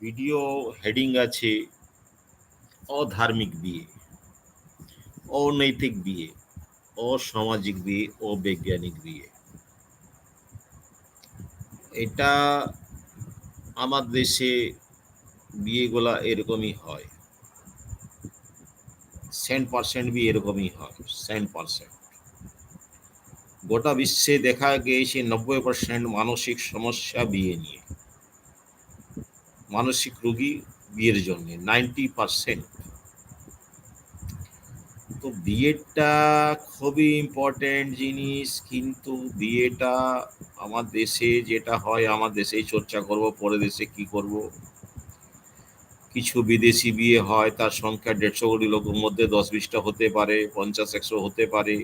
Video heading আছে, অধার্মিক বিয়ে, অনৈতিক বিয়ে, অসামাজিক বিয়ে, অবৈজ্ঞানিক বিয়ে। এটা আমার দেশে বিয়েগুলা এরকমই হয়। সেন্ট পার্সেন্ট বি এরকমই হয় সেন্ট পার্সেন্ট গোটা বিশ্বে দেখা গিয়েছে নব্বই পার্সেন্ট মানসিক সমস্যা বিয়ে নিয়ে। মানসিক রোগী বিয়ের জন্য নাইনটি পার্সেন্ট তো বিয়েটা খুবই ইম্পর্টেন্ট জিনিস, কিন্তু বিয়েটা আমার দেশে যেটা হয়, আমার দেশেই চর্চা করব পরে দেশে কি করব? কিছু বিদেশি বিয়ে হয়, তার সংখ্যা দেড়শো কোটি লোকের মধ্যে দশ বিশটা হতে পারে পঞ্চাশ একশো হতে পারে।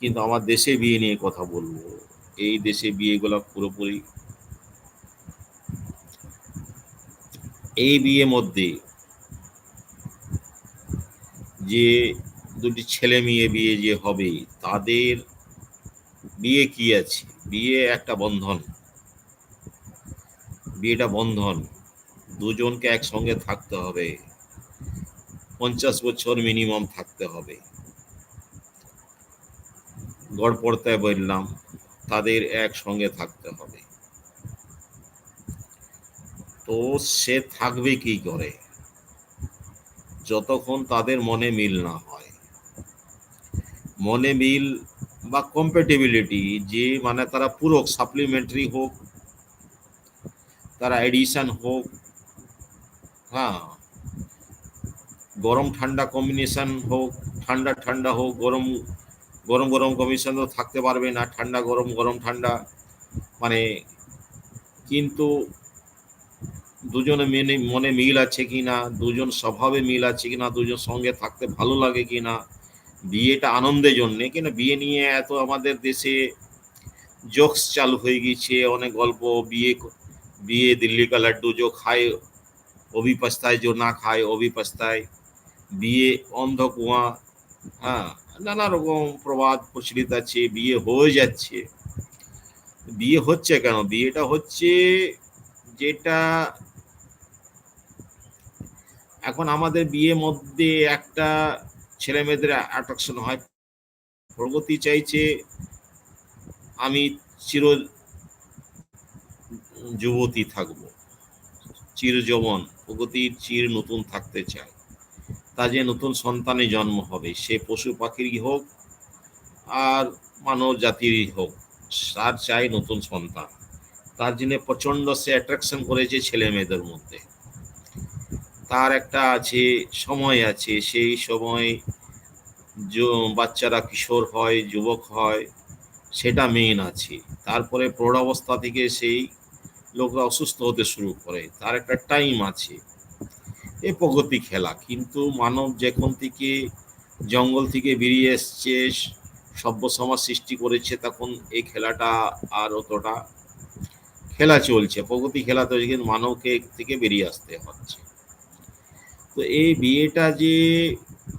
কিন্তু আমার দেশে বিয়ে নিয়ে কথা বলব। এই দেশে বিয়েগুলো পুরোপুরি এই বিয়ে মধ্যে যে দুটি ছেলে মেয়ে বিয়ে যে হবে, তাদের বিয়ে কি আছে? বিয়ে একটা বন্ধন। বিয়েটা বন্ধন। দুজনকে একসঙ্গে থাকতে হবে। পঞ্চাশ বছর মিনিমাম থাকতে হবে। গড়পড়তায় বললাম, তাদের একসঙ্গে থাকতে হবে। তো সে থাকবে কি করে? যতক্ষণ তাদের মনে মিল না হয়। মনে মিল বা কম্পেটেবিলিটি যে মানে তারা পূরক সাপ্লিমেন্টারি হোক, তারা এডিশন হোক হ্যাঁ গরম ঠান্ডা কম্বিনেশন হোক, ঠান্ডা ঠান্ডা হোক, গরম গরম গরম কম্বিনেশন তো থাকতে পারবে না, ঠান্ডা গরম গরম ঠান্ডা মানে কিন্তু দুজনে মেনে, মনে মিল আছে কি না দুজন স্বভাবে মিল আছে কি না দুজন সঙ্গে থাকতে ভালো লাগে কি না বিয়েটা আনন্দের জন্যে। কিনা বিয়ে নিয়ে এত আমাদের দেশে জোকস চালু হয়ে গিয়েছে, অনেক গল্প, বিয়ে বিয়ে দিল্লি কা লাড্ডু जो খায় অভি পস্তায় जो না খায় অভি পস্তায় বিয়ে অন্ধ কুয়া হ্যাঁ নানা রকম প্রবাদ প্রচলিত আছে, বিয়ে হয়ে যাচ্ছে। বিয়ে হচ্ছে কেন? বিয়েটা হচ্ছে যেটা এখন আমাদের বিয়ে মধ্যে একটা ছেলে মেয়েদের অ্যাট্রাকশন হয়। প্রগতি চাইছে আমি চির যুবতী থাকব, চির যৌবন প্রগতির চির নতুন থাকতে চায় তা যে নতুন সন্তানে জন্ম হবে, সে পশু পাখিরই হোক আর মানব জাতিরই হোক, তার চাই নতুন সন্তান। তার জন্য প্রচণ্ড সে অ্যাট্রাকশন করেছে ছেলে মেয়েদের মধ্যে। তার একটা আছে সময় আছে, সেই সময় বাচ্চারা কিশোর হয়, যুবক হয়, সেটা মেইন আছে। তারপরে প্রৌঢ়াবস্থা থেকে সেই লোকরা অসুস্থ হতে শুরু করে। তার একটা টাইম আছে। এ প্রগতি খেলা। কিন্তু মানব যখন থেকে জঙ্গল থেকে বেরিয়ে এসছে, সভ্য সমাজ সৃষ্টি করেছে, তখন এই খেলাটা আর অতটা খেলা চলছে। প্রগতি খেলা তো কিন্তু মানবকে থেকে বেরিয়ে আসতে হচ্ছে। তো এই বিয়েটা যে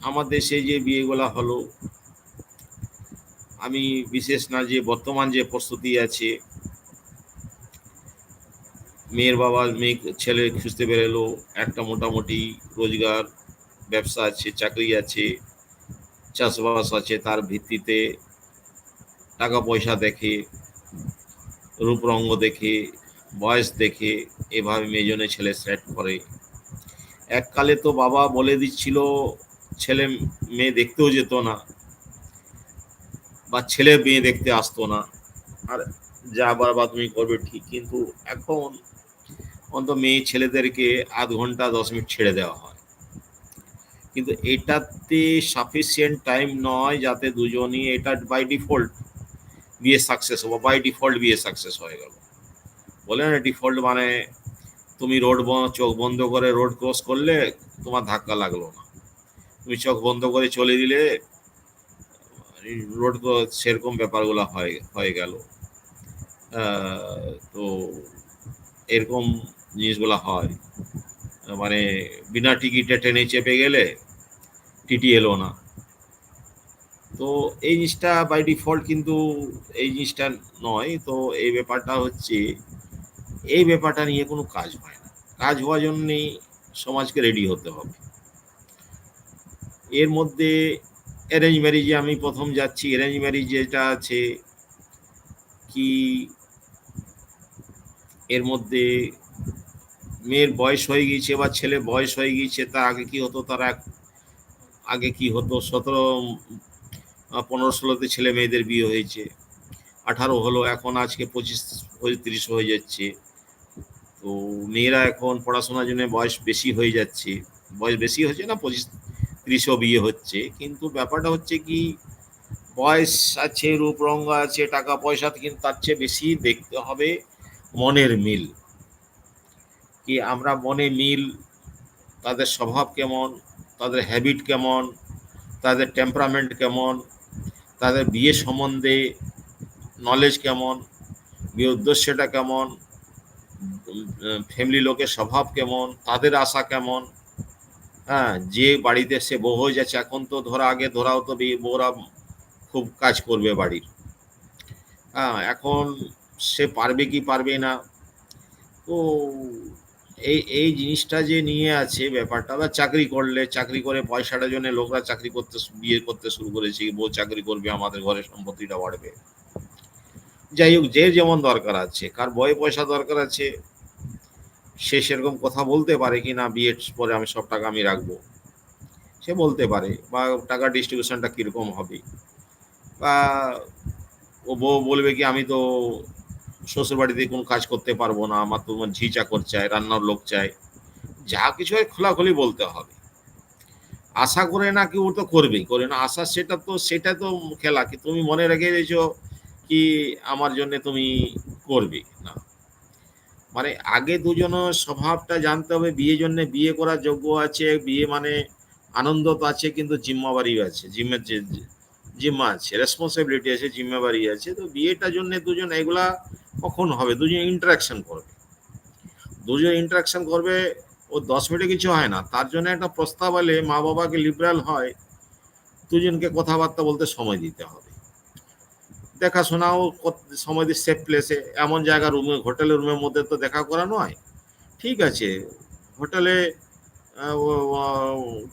আমার দেশে যে বিয়েগুলা হলো, আমি বিশেষ না যে বর্তমান যে প্রস্তুতি আছে, মেয়ের বাবা, মেয়ে, ছেলে খুঁজতে বেরোলো, একটা মোটামুটি রোজগার, ব্যবসা আছে, চাকরি আছে, চাষবাস আছে, তার ভিত্তিতে টাকা পয়সা দেখে রূপ রঙ্গ দেখে, বয়স দেখে, এভাবে মেয়েজনে ছেলে সেট করে। এককালে তো বাবা বলে দিচ্ছিল, ছেলে মেয়ে দেখতেও যেত না বা ছেলে মেয়ে দেখতে আসতো না। আর যা বারবা তুমি করবে ঠিক, কিন্তু এখন অন্ত মেয়ে ছেলেদেরকে আধ ঘণ্টা, দশ মিনিট ছেড়ে দেওয়া হয়। কিন্তু এটাতে সাফিসিয়েন্ট টাইম নয় যাতে দুজনই, এটা বাই ডিফল্ট বিয়ে সাকসেস হব বাই ডিফল্ট বিয়ে সাকসেস হয়ে গেল। বলে না ডিফল্ট মানে তুমি রোড চোখ বন্ধ করে রোড ক্রস করলে তোমার ধাক্কা লাগল না। তুমি চোখ বন্ধ করে চলে দিলে, রোড সেরকম ব্যাপারগুলো হয়, হয়ে গেল। তো এরকম জিনিসগুলো হয়। মানে বিনা টিকিটে ট্রেনে চেপে গেলে টিটি এলো না। তো এই জিনিসটা বাই ডিফল্ট কিন্তু এই জিনিসটা নয়। তো এই ব্যাপারটা হচ্ছে এই ব্যাপারটা নিয়ে কোনো কাজ হয় না। কাজ হওয়ার জন্যেই সমাজকে রেডি হতে হবে। এর মধ্যে অ্যারেঞ্জ ম্যারেজে আমি প্রথম যাচ্ছি। অ্যারেঞ্জ ম্যারেজ যেটা আছে, কি এর মধ্যে মেয়ের বয়স হয়ে গিয়েছে বা ছেলে বয়স হয়ে গিয়েছে, তা আগে কি হতো? তারা আগে কি হতো? সতেরো, পনেরো, ষোলোতে ছেলে মেয়েদের বিয়ে হয়েছে। আঠারো হলো, এখন আজকে পঁচিশ, পঁয়ত্রিশ হয়ে যাচ্ছে। তো মেয়েরা এখন পড়াশোনার জন্য বয়স বেশি হয়ে যাচ্ছে। বয়স বেশি হচ্ছে না, পঁচিশ ত্রিশও বিয়ে হচ্ছে। কিন্তু ব্যাপারটা হচ্ছে কি, বয়স আছে রূপ রঙ্গ আছে, টাকা পয়সা কিন্তু তার চেয়ে বেশি দেখতে হবে মনের মিল। কি আমরা মনে মিল, তাদের স্বভাব কেমন, তাদের হ্যাবিট কেমন, তাদের টেম্পারামেন্ট কেমন, তাদের বিয়ে সম্বন্ধে নলেজ কেমন, বিয়ে উদ্দেশ্যটা কেমন ফ্যামিলি লোকের স্বভাব কেমন? তাদের আশা কেমন? হ্যাঁ যে বাড়িতে সে বউ হয়ে যাচ্ছে, এখন তো ধরা আগে ধরাও তো বউরা খুব কাজ করবে বাড়ির। হ্যাঁ এখন সে পারবে কি পারবে না? তো এই এই জিনিসটা যে নিয়ে আছে ব্যাপারটা, বা চাকরি করলে, চাকরি করে পয়সাটা জন্য লোকরা চাকরি করতে, বিয়ে করতে শুরু করেছে, বউ চাকরি করবে, আমাদের ঘরে সম্পত্তিটা বাড়বে। যাই হোক, যে যেমন দরকার আছে, কার বয়ে পয়সা দরকার আছে, সে সেরকম কথা বলতে পারে কি না বিয়ের পরে আমি সব টাকা আমি রাখব। সে বলতে পারে, বা টাকা ডিস্ট্রিবিউশনটা কীরকম হবে। বা ও বউ বলবে কি, আমি তো শ্বশুর বাড়িতে কোনো কাজ করতে পারব না, আমার তো ঝি চাকর রান্নার লোক চাই। যা কিছু হয় খোলাখুলি বলতে হবে। আশা করে না কি ও তো করবেই, করে না, আশা সেটা তো সেটা তো খেলা, কি তুমি মনে রেখে দিয়েছ কি আমার জন্য তুমি করবে? না। মানে আগে দুজনের স্বভাবটা জানতে হবে, বিয়ে জন্য বিয়ে করার যোগ্য আছে, বিয়ে মানে আনন্দ তো আছে, কিন্তু জিম্মাবারিও আছে, জিম্মের যে জিম্মা আছে রেসপন্সিবিলিটি আছে জিম্মাবারি আছে, তো বিয়েটার জন্য দুজন এগুলা কখন হবে? দুজন ইন্টারাকশন করবে। দুজন ইন্টারাকশন করবে, ও দশ মিনিটে কিছু হয় না, তার জন্য একটা প্রস্তাব হলে মা বাবাকে লিবারাল হয়, দুজনকে কথাবার্তা বলতে সময় দিতে হবে। দেখাশোনাও সময় দিয়ে সেফ প্লেসে এমন জায়গা রুমে হোটেলের রুমের মধ্যে তো দেখা করা নয়। ঠিক আছে। হোটেলে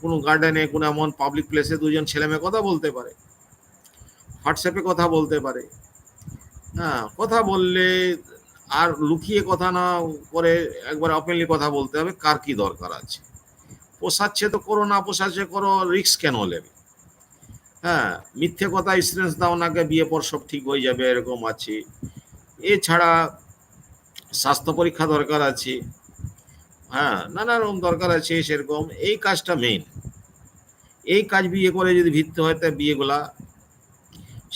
কোনো গার্ডেনে কোনো এমন পাবলিক প্লেসে দুজন ছেলে মেয়ে কথা বলতে পারে। হোয়াটসঅ্যাপে কথা বলতে পারে। হ্যাঁ কথা বললে আর লুকিয়ে কথা না করে একবার ওপেনলি কথা বলতে হবে, কার কি দরকার আছে? পোষাচ্ছে তো করো, না পোষাচ্ছে করো রিক্স কেন নেবে? হ্যাঁ মিথ্যে কথা এক্সপিরিয়েন্স দাও নাকে বিয়ে পর সব ঠিক হয়ে যাবে, এরকম আছে। এছাড়া স্বাস্থ্য পরীক্ষা দরকার আছে। হ্যাঁ নানা রকম দরকার আছে সেরকম। এই কাজটা মেইন এই কাজ বিয়ে করে যদি ভিত্তি হয়, তা বিয়েগুলা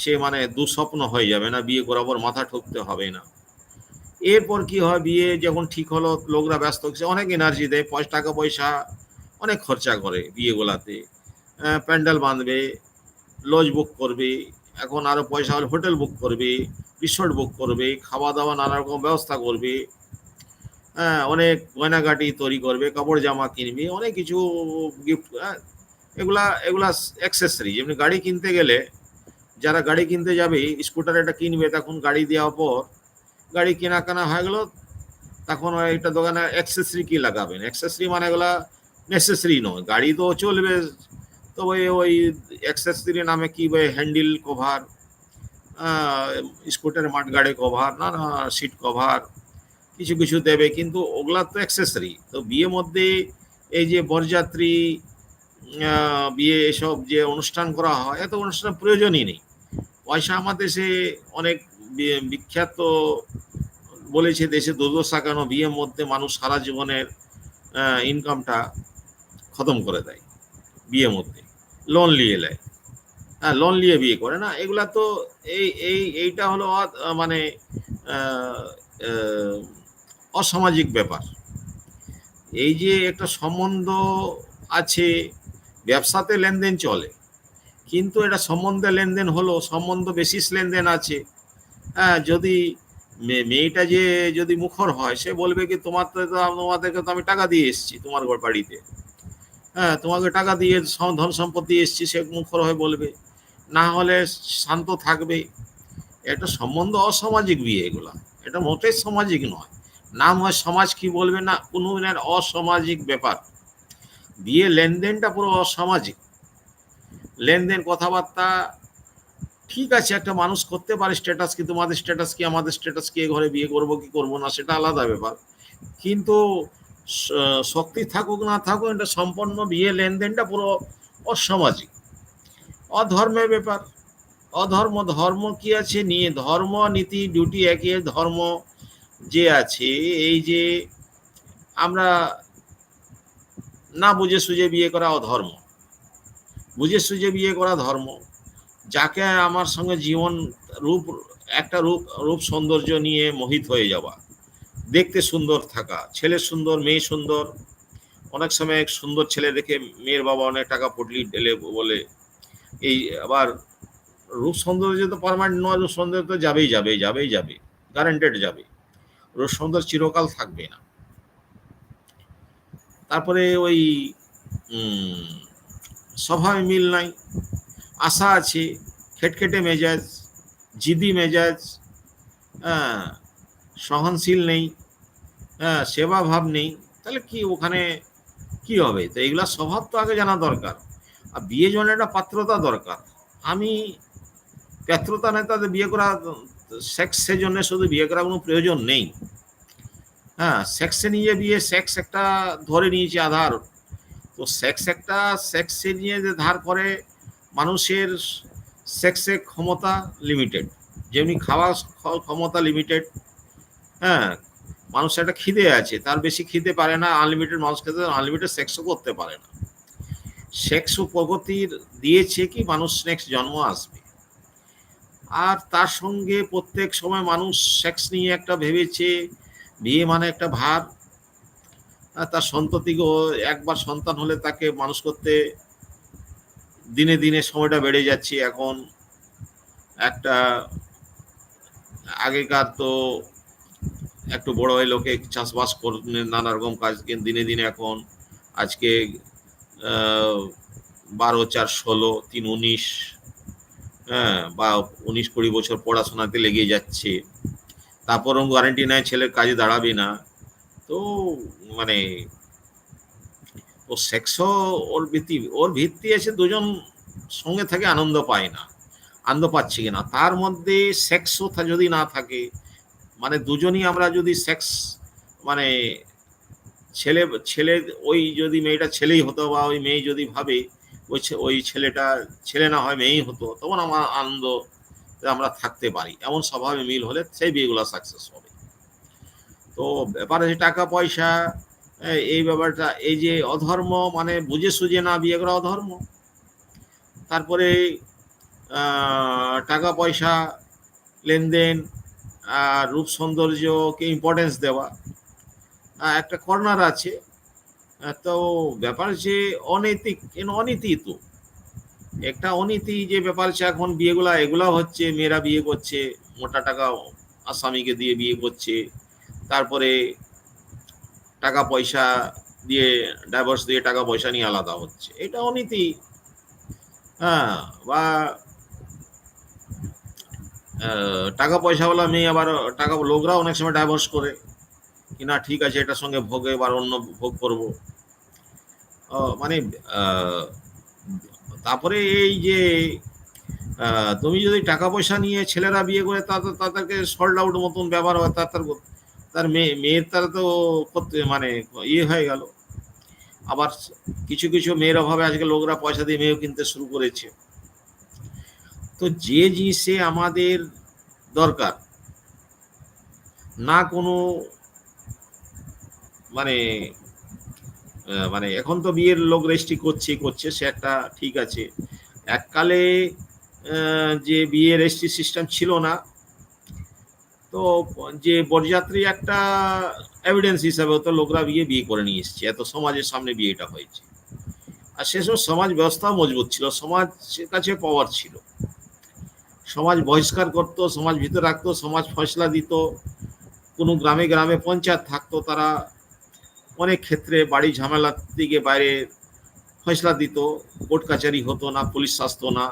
সে মানে দুঃস্বপ্ন হয়ে যাবে না, বিয়ে করার পর মাথা ঠুকতে হবে না। এরপর কি হয়, বিয়ে যখন ঠিক হলো, লোকরা ব্যস্ত হচ্ছে, অনেক এনার্জি দেয় টাকা, পয়সা, অনেক খরচা করে বিয়েগুলাতে। প্যান্ডেল বাঁধবে লজ বুক করবে, এখন আরও পয়সা হলে হোটেল বুক করবে রিসোর্ট বুক করবে খাওয়া দাওয়া নানা রকম ব্যবস্থা করবে হ্যাঁ অনেক গয়নাগাটি তৈরি করবে, কাপড় জামা কিনবে, অনেক কিছু গিফট হ্যাঁ এগুলা এগুলা অ্যাক্সেসরি যেমনি গাড়ি কিনতে গেলে, যারা গাড়ি কিনতে যাবে স্কুটার এটা কিনবে, তখন গাড়ি দেওয়ার পর, গাড়ি কেনা কেনা হয়ে গেল, তখন একটা দোকানে অ্যাক্সেসরি কি লাগাবেন? অ্যাক্সেসরি মানে এগুলা নেসেসারি নয়, গাড়ি তো চলবে তো ওই অ্যাক্সেসরি নামে কি ওই হ্যান্ডেল কভার স্কুটারের মাঠ গাড়ি কভার না না সিট কভার কিছু কিছু দেবে। কিন্তু ওগুলা তো অ্যাক্সেসরি তো বিয়ে মধ্যে এই যে বরযাত্রী বিয়ে এসব যে অনুষ্ঠান করা হয়, এত অনুষ্ঠান প্রয়োজনই নেই। পয়সা আমার দেশে অনেক বিখ্যাত বলেছে দেশে দুর্দশা কেন বিয়ের মধ্যে মানুষ সারা জীবনের ইনকামটা খতম করে দেয় বিয়ের মধ্যে। লোন নিয়ে নেয়। হ্যাঁ লোন নিয়ে বিয়ে করে। না, এগুলা তো এই এই, এইটা হলো মানে অসামাজিক ব্যাপার। এই যে একটা সম্বন্ধ আছে, ব্যবসাতে লেনদেন চলে, কিন্তু এটা সম্বন্ধে লেনদেন হলো, সম্বন্ধ বেশি লেনদেন আছে। হ্যাঁ যদি মেয়েটা যে, যদি মুখর হয়, সে বলবে কি, তোমার তো, তোমাদেরকে তো আমি টাকা দিয়ে এসেছি, তোমার ঘর বাড়িতে। হ্যাঁ তোমাকে টাকা দিয়ে ধন সম্পত্তি এসছি, সে মুখর হয়ে বলবে, না হলে শান্ত থাকবে। এটা সম্বন্ধ অসামাজিক বিয়ে এগুলা। এটা মোটেই সামাজিক নয়। নাম হয় সমাজ, কি বলবে না কোনো অসামাজিক ব্যাপার। বিয়ে লেনদেনটা পুরো অসামাজিক। লেনদেন কথাবার্তা ঠিক আছে, একটা মানুষ করতে পারে স্ট্যাটাস কি, তোমাদের স্ট্যাটাস কি, আমাদের স্ট্যাটাস কি ঘরে বিয়ে করব, কি করব না, সেটা আলাদা ব্যাপার। কিন্তু শক্তি থাকুক না থাকুক, এটা সম্পন্ন বিয়ে লেনদেনটা পুরো অসামাজিক। অধর্মের ব্যাপার। অধর্ম, ধর্ম কি আছে? নিয়ে ধর্ম, নীতি, ডিউটি একই ধর্ম যে আছে, এই যে আমরা না বুঝে সুঝে বিয়ে করা অধর্ম। বুঝে সুঝে বিয়ে করা ধর্ম, যাকে আমার সঙ্গে জীবন রূপ, একটা রূপ রূপ সৌন্দর্য নিয়ে মোহিত হয়ে যাওয়া। দেখতে সুন্দর থাকা, ছেলে সুন্দর, মেয়ে সুন্দর। অনেক সময় এক সুন্দর ছেলে দেখে মেয়ের বাবা অনেক টাকা পটলি ঢেলে বলে। এই আবার রূপ সৌন্দর্য তো পারমানেন্ট নয়, রূপ সৌন্দর্য তো যাবেই যাবে যাবেই যাবে গ্যারান্টেড যাবে। রূপ সৌন্দর্য চিরকাল থাকবে না। তারপরে ওই স্বভাবে মিল নাই। আশা আছে, খেটখেটে মেজাজ, জিদি মেজাজ হ্যাঁ সহনশীল নেই হ্যাঁ সেবা ভাব নেই, তাহলে কি ওখানে কি হবে? তো এগুলা স্বভাব তো আগে জানা দরকার। আর বিয়ে জন্য একটা পাত্রতা দরকার। আমি পাত্রতা নেই তাদের বিয়ে করা সেক্সের জন্য শুধু বিয়ে করার কোনো প্রয়োজন নেই। হ্যাঁ সেক্সে নিয়ে বিয়ে সেক্স একটা ধরে নিয়েছে আধার। তো সেক্স একটা সেক্সে নিয়ে যে ধার করে মানুষের সেক্সে ক্ষমতা লিমিটেড যেমনি খাওয়া ক্ষমতা লিমিটেড হ্যাঁ মানুষের একটা খিদে আছে, তার বেশি খিদে পারে না আনলিমিটেড মানুষ খেতে আনলিমিটেড সেক্সও করতে পারে না। সেক্সও প্রগতির দিয়েছে কি মানুষ নেক্সট জন্ম আসবে। আর তার সঙ্গে প্রত্যেক সময় মানুষ সেক্স নিয়ে একটা ভেবেছে, বিয়ে মানে একটা ভার। তার সন্ততিকে একবার সন্তান হলে তাকে মানুষ করতে দিনে দিনে সময়টা বেড়ে যাচ্ছে। এখন একটা আগেকার তো একটু বড় হয়ে লোকে চাষবাস করে নানা রকম কাজ দিনে দিনে এখন, আজকে বারো চার ষোলো, তিন উনিশ হ্যাঁ বা উনিশ কুড়ি বছর পড়াশোনাতে লেগে যাচ্ছে। তারপরও গ্যারান্টি নেয় ছেলের কাজে দাঁড়াবে না। তো মানে ও সেক্সও ওর ভিত্তি ওর ভিত্তি আছে দুজন সঙ্গে থাকে আনন্দ পায় না, আনন্দ পাচ্ছে কিনা। তার মধ্যে সেক্সও যদি না থাকে মানে দুজনই আমরা যদি সেক্স মানে ছেলে ছেলে, ওই যদি মেয়েটা ছেলেই হতো বা ওই মেয়ে যদি ভাবে ওই ওই ছেলেটা ছেলে না হয় মেয়েই হতো, তখন আমার আনন্দ আমরা থাকতে পারি। এমন স্বভাবে মিল হলে সেই বিয়েগুলো সাকসেস হবে। তো ব্যাপার আছে টাকা, পয়সা এই ব্যাপারটা, এই যে অধর্ম মানে বুঝে সুঝে না বিয়ে করা অধর্ম। তারপরে টাকা, পয়সা, লেনদেন রূপ সৌন্দর্যকে ইম্পর্টেন্স দেওয়া। একটা কর্নার আছে। তো ব্যাপার যে অনৈতিক অনীতি তো? একটা অনীতি যে ব্যাপার আছে, এখন বিয়েগুলা এগুলা হচ্ছে, মেয়েরা বিয়ে করছে, মোটা টাকা আসামিকে দিয়ে বিয়ে করছে, তারপরে টাকা পয়সা দিয়ে ডাইভোর্স দিয়ে টাকা পয়সা নিয়ে আলাদা হচ্ছে। এটা অনীতি। হ্যাঁ বা টাকা পয়সাওয়ালা মেয়ে আবার, টাকা লোকরা অনেক সময় ডাইভোর্স করে কি না ঠিক আছে এটার সঙ্গে ভোগে এবার অন্য ভোগ করব। মানে তারপরে এই যে তুমি যদি টাকা পয়সা নিয়ে ছেলেরা বিয়ে করে তা তাদেরকে সল্ড আউট মতন ব্যবহার হয়, তার তার মেয়ে, মেয়ের তারা তো করতে মানে ইয়ে হয়ে গেল। আবার কিছু কিছু মেয়ের অভাবে আজকে লোকরা পয়সা দিয়ে মেয়েও কিনতে শুরু করেছে। তো যে জিনিসে আমাদের দরকার, না কোনো মানে মানে এখন তো বিয়ের লোক রেজিস্ট্রি করছে করছে, সে একটা ঠিক আছে। এককালে যে বিয়ে রেজিস্ট্রি সিস্টেম ছিল না, তো যে বরযাত্রী একটা এভিডেন্স হিসাবে তো লোকরা বিয়ে বিয়ে করে নিয়ে এসছে, এত সমাজের সামনে বিয়েটা হয়েছে। আর সেসব সমাজ ব্যবস্থা মজবুত ছিল, সমাজের কাছে পাওয়ার ছিল। সমাজ বহিষ্কার করতো, সমাজ ভিতরে রাখতো, সমাজ ফয়সলা দিত। কোনো গ্রামে গ্রামে পঞ্চায়েত থাকতো, তারা অনেক ক্ষেত্রে বাড়ি ঝামেলার দিকে বাইরে ফয়সলা দিত। কোর্ট কাচারি হতো না, পুলিশ শাসতো না।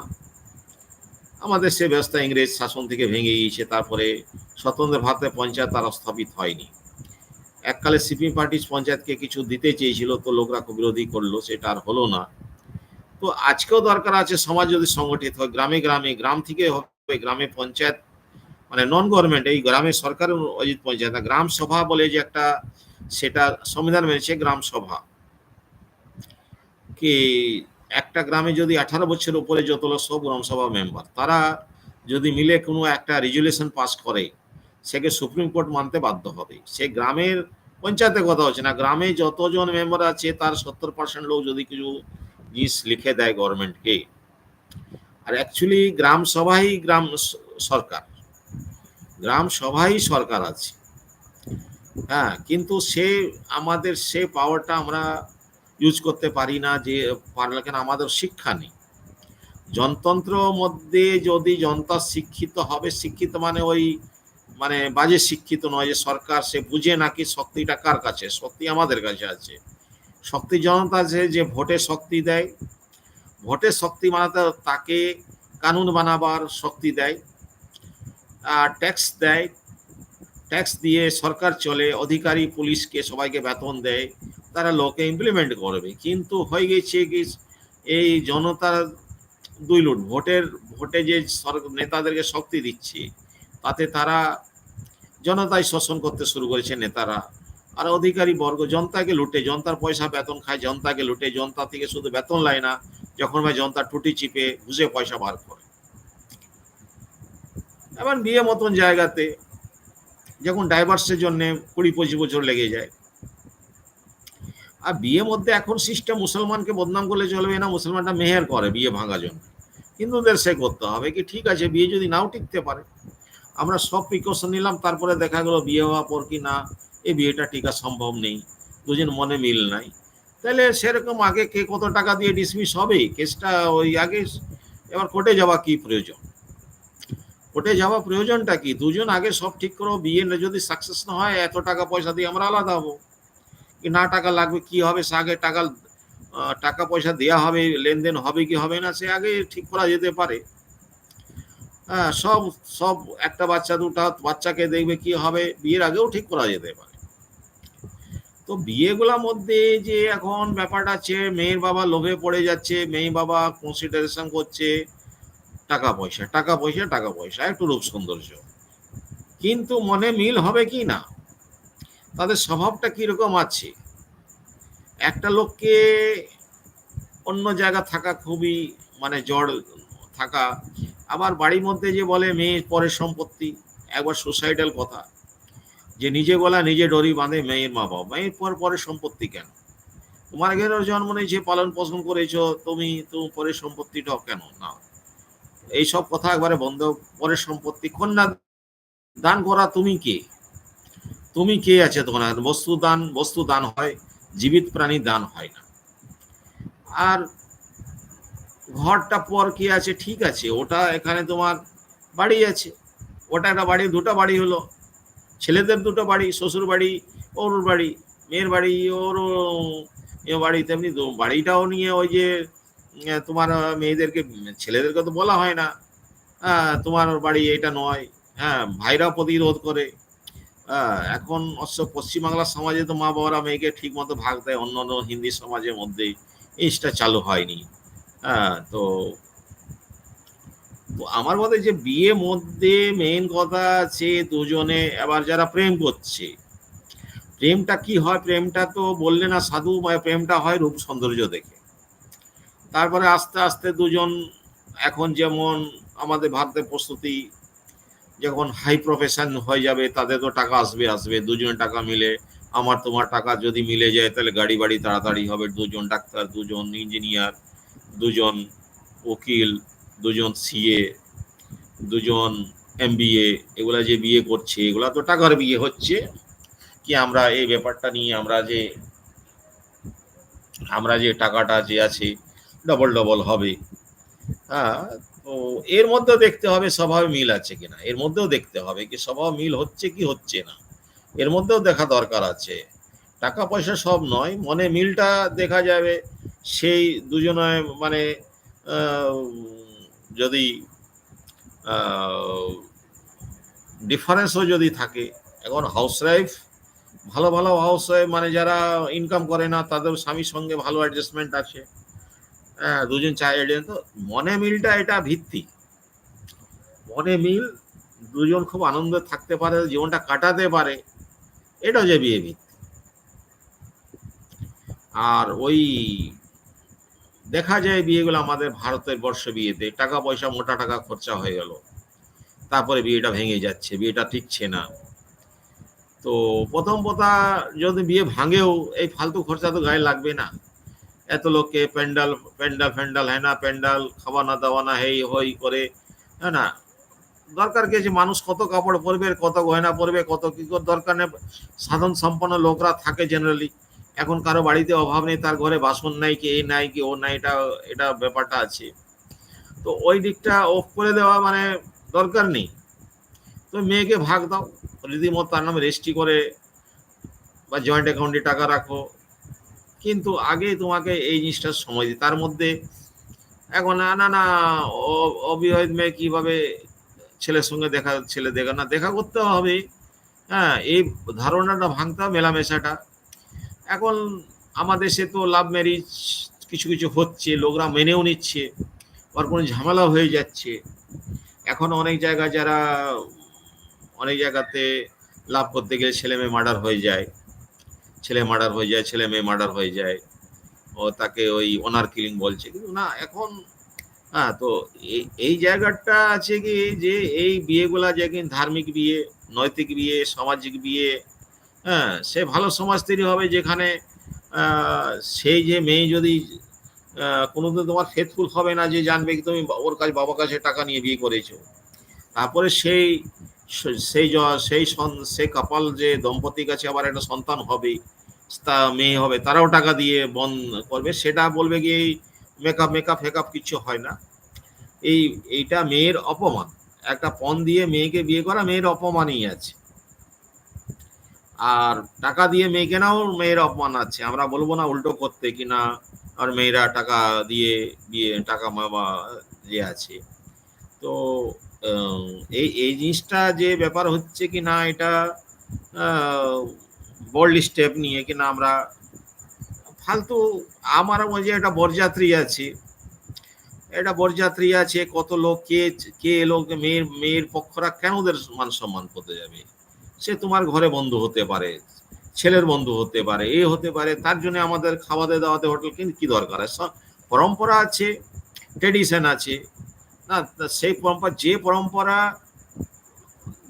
আমাদের সে ব্যবস্থা ইংরেজ শাসন থেকে ভেঙে গিয়েছে, তারপরে স্বতন্ত্র ভারতে পঞ্চায়েত তারা স্থাপিত হয়নি। এককালে সিপিএম পার্টি পঞ্চায়েতকে কিছু দিতে চেয়েছিল, তো লোকরা বিরোধী করল, সেটা আর হলো না। তো আজকেও দরকার আছে সমাজ যদি সংগঠিত হয়, গ্রামে গ্রামে, গ্রাম থেকে হবে গ্রামে পঞ্চায়েত মানে নন গভর্নমেন্ট এই গ্রামে সরকার অজিত পঞ্চায়েত গ্রাম সভা বলে যে একটা সেটা সংবিধান মেনেছে গ্রাম সভা। কি একটা গ্রামে যদি আঠারো বছর উপরে যত সব গ্রামসভা মেম্বার তারা যদি মিলে কোনো একটা রেজুলেশন পাস করে, সেকে সুপ্রিম কোর্ট মানতে বাধ্য হবে। সে গ্রামের পঞ্চায়েতের কথা হচ্ছে না, গ্রামে যতজন মেম্বার আছে, তার সত্তর পার্সেন্ট লোক যদি কিছু জিনিস লিখে দেয় গভর্নমেন্টকে আর অ্যাকচুয়ালি গ্রাম সভাই গ্রাম সরকার। গ্রাম সভাই সরকার আছে। হ্যাঁ কিন্তু সে আমাদের সে পাওয়ারটা আমরা ইউজ করতে পারি না যে, পারলে কেন আমাদের শিক্ষা নেই। জনতন্ত্র মধ্যে যদি জনতা শিক্ষিত হবে, শিক্ষিত মানে ওই মানে বাজে শিক্ষিত নয় যে সরকার সে বুঝে নাকি শক্তিটা কার কাছে? শক্তি আমাদের কাছে আছে। শক্তি জনতা আছে যে ভোটে শক্তি দেয় ভোটের শক্তি বানাতে তাকে কানুন বানাবার শক্তি দেয় আর ট্যাক্স দেয় ট্যাক্স দিয়ে সরকার চলে, অধিকারী পুলিশকে সবাইকে বেতন দেয়, তারা লোকে ইমপ্লিমেন্ট করবে। কিন্তু হয়ে গেছে কি, এই জনতার দুই লুট। ভোটের, ভোটে যে নেতাদেরকে শক্তি দিচ্ছে, তাতে তারা জনতাই শোষণ করতে শুরু করেছে নেতারা। আর অধিকারী বর্গ, জনতাকে লুটে, জনতার পয়সা বেতন খায়, জনতাকে লুটে, জনতা থেকে শুধু বেতন লায় না যখন ভাই জনতা টুটি চিপে ঘুষে পয়সা বার করে। এবার বিয়ে মতন জায়গাতে যখন ডাইভার্সের জন্য কুড়ি পঁচিশ বছর লেগে যায়। আর বিয়ে মধ্যে এখন সিস্টেম মুসলমানকে বদনাম করলে চলবে না, মুসলমানটা মেহের করে বিয়ে ভাঙার জন্য। হিন্দুদের সে করতে হবে কি? ঠিক আছে, বিয়ে যদি নাও টিকতে পারে। আমরা সব প্রিকশন নিলাম, তারপরে দেখা গেলো বিয়ে হওয়ার পর কি না, এই বিয়েটা টিকা সম্ভব নেই। দুজন মনে মিল নাই। তাহলে সেরকম আগে কে কত টাকা দিয়ে ডিসমিস হবে? কেসটা ওই আগে এবার কোর্টে যাওয়া কি প্রয়োজন? কোর্টে যাওয়া প্রয়োজনটা কি? দুজন আগে সব ঠিক করো, বিয়ে যদি সাকসেস না হয়, এত টাকা পয়সা দিয়ে আমরা আলাদা হব। কি না টাকা লাগবে, কি হবে? সে আগে টাকা টাকা পয়সা দেওয়া হবে, লেনদেন হবে কি হবে না, সে আগে ঠিক করা যেতে পারে। হ্যাঁ সব সব একটা বাচ্চা, দুটা বাচ্চাকে দেখবে কি হবে, বিয়ের আগেও ঠিক করা যেতে পারে। তো বিয়েগুলোর মধ্যে যে এখন ব্যাপারটা আছে, মেয়ের বাবা লোভে পড়ে যাচ্ছে, মেয়ে বাবা কনসিডারেশন করছে, টাকা পয়সা টাকা পয়সা টাকা পয়সা, একটু রূপ সৌন্দর্য। কিন্তু মনে মিল হবে কি না? তাদের স্বভাবটা কীরকম আছে? একটা লোককে অন্য জায়গা থাকা খুবই মানে জড় থাকা, আবার বাড়ির মধ্যে যে বলে মেয়ে পরের সম্পত্তি, একবার সোসাইটাল কথা। যে নিজে গলা নিজে ডরি বাঁধে মেয়ের মা বাবা। মেয়ের পর পরের সম্পত্তি কেন? তোমার ঘরের জন্ম নিয়েছে পালন পোষণ করেছ, তুমি তো পরের সম্পত্তিটাও কেন? না। এইসব কথা একবারে বন্ধ পরের সম্পত্তি। কন্যা দান করা তুমি কে? তুমি কে আছে তোমার বস্তু দান বস্তু দান হয়, জীবিত প্রাণী দান হয় না। আর ঘরটা পর কি আছে? ঠিক আছে, ওটা এখানে তোমার বাড়ি আছে। ওটা একটা বাড়ি, দুটো বাড়ি হলো। ছেলেদের দুটো বাড়ি, শ্বশুর বাড়ি, ওর বাড়ি, মেয়ের বাড়ি, ওর বাড়ি, তেমনি বাড়িটাও নিয়ে ওই যে তোমার মেয়েদেরকে, ছেলেদেরকে তো বলা হয় না। তোমার বাড়ি এটা নয়। হ্যাঁ ভাইরা প্রতিরোধ করে। এখন অবশ্য পশ্চিমবাংলার সমাজে তো মা বাবারা মেয়েকে ঠিক মতো ভাগ দেয় অন্য অন্য হিন্দি সমাজের মধ্যে। এইটা চালু হয়নি। হ্যাঁ তো আমার মতে যে বিয়ে মধ্যে মেন কথা আছে দুজনে, আবার যারা প্রেম করছে। প্রেমটা কি হয়? প্রেমটা তো বললে না সাধু প্রেমটা হয় রূপ সৌন্দর্য দেখে। তারপরে আস্তে আস্তে দুজন, এখন যেমন আমাদের ভারতের প্রস্তুতি, যখন হাই প্রফেশন হয়ে যাবে তাদের তো টাকা আসবে আসবে। দুজনের টাকা মিলে, আমার তোমার টাকা যদি মিলে যায়, তাহলে গাড়ি বাড়ি তাড়াতাড়ি হবে। দুজন ডাক্তার, দুজন ইঞ্জিনিয়ার দুজন উকিল দুজন সিএ দুজন এম এমবিএ এগুলা যে বিয়ে করছে, এগুলা তো টাকার বিয়ে হচ্ছে। কি আমরা এই ব্যাপারটা নিয়ে আমরা যে আমরা যে টাকাটা যে আছে ডবল ডবল হবে। হ্যাঁ তো এর মধ্যেও দেখতে হবে স্বভাবে মিল আছে কিনা। এর মধ্যেও দেখতে হবে কি স্বভাব মিল হচ্ছে কি হচ্ছে না। এর মধ্যেও দেখা দরকার আছে। টাকা পয়সা সব নয়, মনে মিলটা দেখা যাবে। সেই দুজনে মানে যদি ডিফারেন্সও যদি থাকে, এখন হাউস ওয়াইফ ভালো ভালো অবশ্যই মানে যারা ইনকাম করে না, তাদের স্বামীর সঙ্গে ভালো অ্যাডজাস্টমেন্ট আছে হ্যাঁ দুজন চায় তো মনে মিলটা এটা ভিত্তি। মনে মিল দুজন খুব আনন্দে থাকতে পারে, জীবনটা কাটাতে পারে, এটা যে বিয়ে ভিত্তি। আর ওই দেখা যায় বিয়েগুলো আমাদের ভারতের বর্ষ বিয়েতে টাকা পয়সা মোটা টাকা খরচা হয়ে গেল। তারপরে বিয়েটা ভেঙে যাচ্ছে, বিয়েটা টিকছে না। তো প্রথম কথা যদি বিয়ে ভাঙেও, এই ফালতু খরচা তো গায়ে লাগবে না। এত লোককে প্যান্ডাল প্যান্ডাল, ফ্যান্ডাল হ্যাঁ না প্যান্ডাল, খাওয়ানা দাওয়ানা, হেই, হই করে হ্যাঁ না? দরকার কি আছে? মানুষ কত কাপড় পরবে, কত গয়না পরবে, কত কি করে দরকার নেই। সাধন সম্পন্ন লোকরা থাকে জেনারেলি এখন কারও বাড়িতে অভাব নেই, তার ঘরে বাসন নাই, কি এই নাই, কি ও নাই, এটা এটা ব্যাপারটা আছে। তো ওই দিকটা অফ করে দেওয়া মানে দরকার নেই। তো মেয়েকে ভাগ দাও, রীতিমতো তার নামে রেজিস্ট্রি করে বা জয়েন্ট অ্যাকাউন্টে টাকা রাখো। কিন্তু আগে তোমাকে এই জিনিসটার সময় দিই তার মধ্যে এখন না না না অবিবাহিত মেয়ে কীভাবে ছেলের সঙ্গে দেখা, ছেলে দেখা না, দেখা করতে হবে। হ্যাঁ এই ধারণাটা ভাঙতে হবে মেলামেশাটা। এখন আমাদের দেশে তো লাভ ম্যারিজ কিছু কিছু হচ্ছে, লোকরা মেনেও নিচ্ছে, ওর কোনো ঝামেলা হয়ে যাচ্ছে। এখন অনেক জায়গা যারা, অনেক জায়গাতে লাভ করতে গেলে ছেলে মেয়ে মার্ডার হয়ে যায়। ছেলে মার্ডার হয়ে যায়, ছেলে মেয়ে মার্ডার হয়ে যায়। ও তাকে ওই অনার কিলিং বলছে। কিন্তু না, এখন হ্যাঁ তো এই- জায়গাটা আছে কি যে এই বিয়েগুলা যে ধার্মিক বিয়ে, নৈতিক বিয়ে, সামাজিক বিয়ে হ্যাঁ সে ভালো সমাজ তৈরি হবে যেখানে সেই যে মেয়ে যদি আহ, কোনোদিন তোমার ফেথফুল হবে না যে জানবে কি তুমি ওর কাছে বাবার কাছে টাকা নিয়ে বিয়ে করেছ। তারপরে সেই সেই সেই সেই কপাল যে দম্পতির কাছে আবার একটা সন্তান হবে তা মেয়ে হবে তারাও টাকা দিয়ে বন করবে। সেটা বলবে কি এই মেকআপ মেকআপ ফেকআপ কিছু হয় না। এই এইটা মেয়ের অপমান। একটা পণ দিয়ে মেয়েকে বিয়ে করা মেয়ের অপমানই আছে। আর টাকা দিয়ে মেয়ে কেনাও মেয়ের অপমান আছে। আমরা বলব না উল্টো করতে কিনা আর মেয়েরা টাকা দিয়ে বিয়ে টাকা মামা যে আছে। তো এই এই জিনিসটা যে ব্যাপার হচ্ছে কি না, এটা বোল্ড স্টেপ নিয়ে কিনা আমরা ফালতু, আমার মধ্যে একটা বরযাত্রী আছে। এটা বরযাত্রী আছে, কত লোক, কে কে লোক মেয়ের মেয়ের পক্ষরা কেন ওদের মান সম্মান করতে যাবে? সে তোমার ঘরে বন্ধু হতে পারে, ছেলের বন্ধু হতে পারে, এ হতে পারে, তার জন্য আমাদের খাওয়াতে দাওয়াতে হোটেল কিন্তু কি দরকার? আছে পরম্পরা আছে ট্রেডিশন আছে। না সেই পরম্পরা, যে পরম্পরা,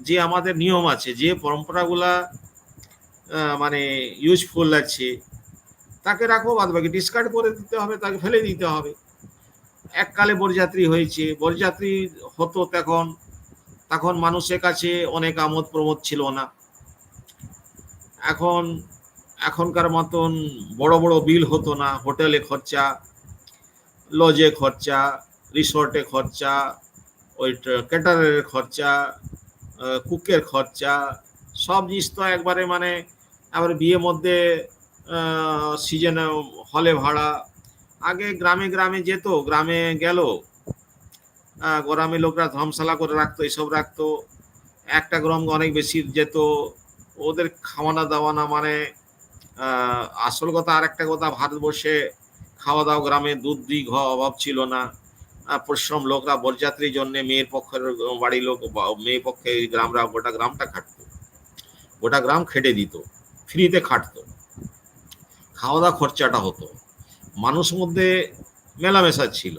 যে আমাদের নিয়ম আছে, যে পরম্পরাগুলা মানে ইউজফুল আছে, তাকে রাখো বাদ বাকি ডিসকার্ড করে দিতে হবে, তাকে ফেলে দিতে হবে। এককালে বরযাত্রী হয়েছে, বরযাত্রী হতো তখন তখন মানুষের কাছে অনেক আমোদ প্রমোদ ছিল না। এখন, এখনকার মতন বড় বড় বিল হতো না। হোটেলে খরচা, লজে খরচা, রিসর্টে খরচা, ওই ক্যাটারের খরচা কুকের খরচা, সব জিনিস তো একবারে মানে আবার বিয়ে মধ্যে সিজনে হলে ভাড়া। আগে গ্রামে গ্রামে যেত, গ্রামে গেল গ্রামে লোকরা ধর্মশালা করে রাখতো, এসব রাখতো। একটা গ্রাম অনেক বেশি যেত, ওদের খাওয়ানা দাওয়ানা মানে আসল কথা আর একটা কথা, ভারতবর্ষে খাওয়া দাওয়া গ্রামে দুধ, দুই ঘ অভাব ছিল না। পরিশ্রম লোকরা, বরযাত্রীর জন্য মেয়ের পক্ষের বাড়ির লোক মেয়ে পক্ষে গ্রামরা, গোটা গ্রামটা খাটতো। গোটা গ্রাম খেটে দিত, ফ্রিতে খাটতো। খাওয়া দাওয়া খরচাটা হতো। মানুষ মধ্যে মেলামেশা ছিল।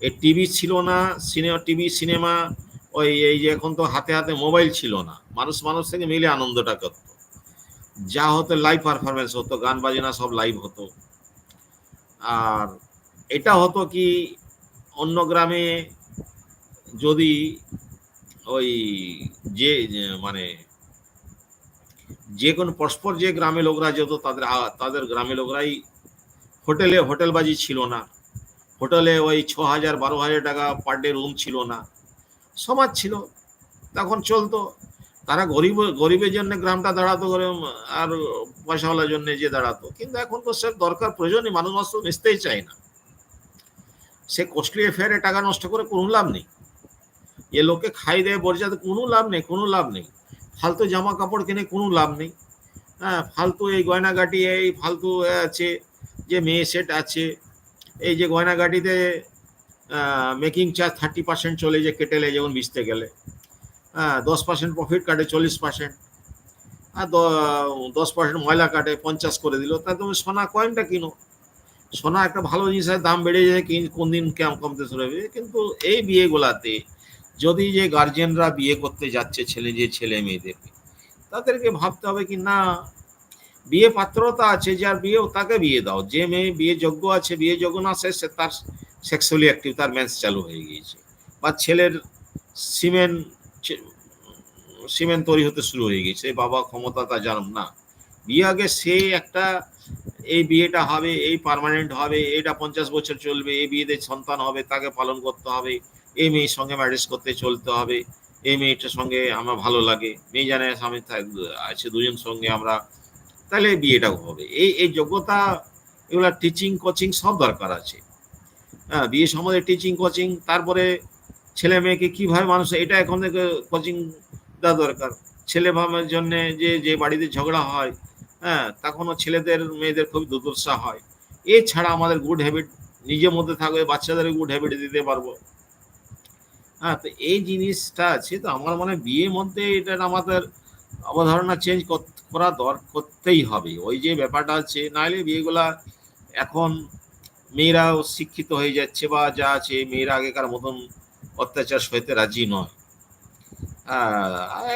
এই টিভি ছিল না, সিনেমা, টিভি, সিনেমা, ওই, এই যে এখন তো হাতে হাতে মোবাইল ছিল না। মানুষ মানুষ থেকে মিলে আনন্দটা করত। যা হতো লাইভ পারফরমেন্স হতো, গান বাজনা সব লাইভ হতো। আর এটা হতো কি, অন্য গ্রামে যদি ওই যে মানে যে কোনো পরস্পর যে গ্রামে লোকরা যেত, তাদের তাদের গ্রামে লোকরাই হোটেলে হোটেলবাজি ছিল না। হোটেলে ওই ছ হাজার, বারো হাজার টাকা পার ডে রুম ছিল না। সমাজ ছিল, তখন চলতো। তারা গরিব, গরিবের জন্য গ্রামটা দাঁড়াতো আর পয়সাওয়ালার জন্য যে দাঁড়াতো। কিন্তু এখন তো সে দরকার প্রয়োজনই, মানুষ তো মিশতেই চায় না। সে কস্টলি এফেয়ারে টাকা নষ্ট করে কোনো লাভ নেই। এ লোকে খাই দেয় বরজাতে কোনো লাভ নেই, কোনো লাভ নেই। ফালতু জামা কাপড় কিনে কোনো লাভ নেই। হ্যাঁ ফালতু এই গয়নাগাটি, এই ফালতু আছে, যে মেয়ে সেট আছে এই যে গয়নাগাটিতে মেকিং চার্জ থার্টি পার্সেন্ট চলে যে কেটেলে যেমন বিচতে গেলে। হ্যাঁ দশ পার্সেন্ট প্রফিট কাটে, চল্লিশ পার্সেন্ট আর দশ পার্সেন্ট ময়লা কাটে, পঞ্চাশ করে দিল। তা তুমি সোনা কয়েনটা কিনো। সোনা একটা ভালো জিনিসের দাম বেড়ে যায় কোন দিন কেমন কমতে শুরু হবে। কিন্তু এই বিয়েগুলাতে, যদি যে গার্জেনরা বিয়ে করতে যাচ্ছে, ছেলে যে ছেলে মেয়েদেরকে, তাদেরকে ভাবতে হবে কি, না বিয়ে পাত্রতা আছে যার বিয়ে, তাকে বিয়ে দাও। যে মেয়ে বিয়ে যোগ্য আছে, বিয়ে যোগ্য না, সে তার সেক্সুয়ালি অ্যাক্টিভ তার ম্যান্স চালু হয়ে গিয়েছে। বা ছেলের সিমেন্ট সিমেন্ট তৈরি হতে শুরু হয়ে গেছে বাবা ক্ষমতা তা জানাম না। বিয়ে আগে সে একটা, এই বিয়েটা হবে, এই পার্মানেন্ট হবে, এটা পঞ্চাশ বছর চলবে, এই বিয়েতে সন্তান হবে, তাকে পালন করতে হবে, এই মেয়ের সঙ্গে ম্যারেজ করতে চলতে হবে, এই মেয়েটার সঙ্গে আমার ভালো লাগে। মেয়ে জানে স্বামী আছে দুজন সঙ্গে আমরা তাহলে বিয়েটা হবে। এই এই যোগ্যতা, এগুলা টিচিং কোচিং সব দরকার আছে। হ্যাঁ বিয়ে সম্বন্ধে টিচিং কোচিং তারপরে ছেলে মেয়েকে কীভাবে মানুষ, এটা এখন থেকে কোচিং দেওয়া দরকার। ছেলে ভাবের জন্য যে যে বাড়িতে ঝগড়া হয় হ্যাঁ তখনও ছেলেদের, মেয়েদের খুব দুর্দশা হয়। এছাড়া আমাদের গুড হ্যাবিট নিজের মধ্যে থাকবে বাচ্চাদের গুড হ্যাবিট দিতে পারব। হ্যাঁ তো এই জিনিসটা আছে। তো আমার মনে বিয়ের মধ্যে এটা আমাদের অবধারণা চেঞ্জ করা দর করতেই হবে। ওই যে ব্যাপারটা আছে, নাহলে বিয়েগুলা এখন মেয়েরাও শিক্ষিত হয়ে যাচ্ছে বা যা আছে, মেয়েরা আগেকার মতন অত্যাচার সইতে রাজি নয়।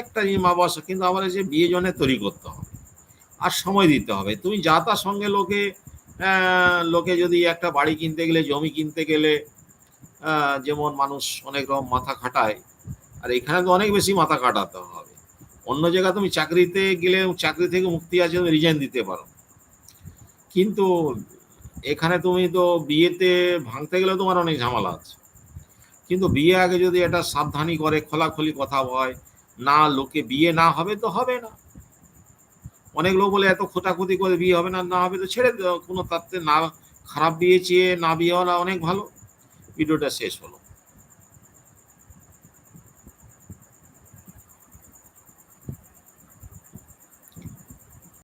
একটা জিনিস মা বাবা কিন্তু আমার যে বিয়ে জনে তৈরি করতে হবে। আর সময় দিতে হবে। তুমি যা তার সঙ্গে লোকে লোকে যদি একটা বাড়ি কিনতে গেলে, জমি কিনতে গেলে যেমন মানুষ অনেক রকম মাথা খাটায়, আর এখানে তো অনেক বেশি মাথা খাটাতে হবে অন্য জায়গায় তুমি চাকরিতে গেলে চাকরি থেকে মুক্তি আছে, তুমি রিজাইন দিতে পারো। কিন্তু এখানে তুমি তো বিয়েতে ভাঙতে গেলে তোমার অনেক ঝামেলা আছে। কিন্তু বিয়ে আগে যদি এটা সাবধানী করে, খোলাখুলি কথা হয় না লোকে বিয়ে না হবে তো হবে না। অনেক লোক বলে এত খোঁটাখুতি করে বিয়ে হবে না না হবে তো ছেড়ে কোনো তাতে না খারাপ বিয়ে চেয়ে না বিয়ে হওয়া অনেক ভালো। ভিডিওটা শেষ হলো।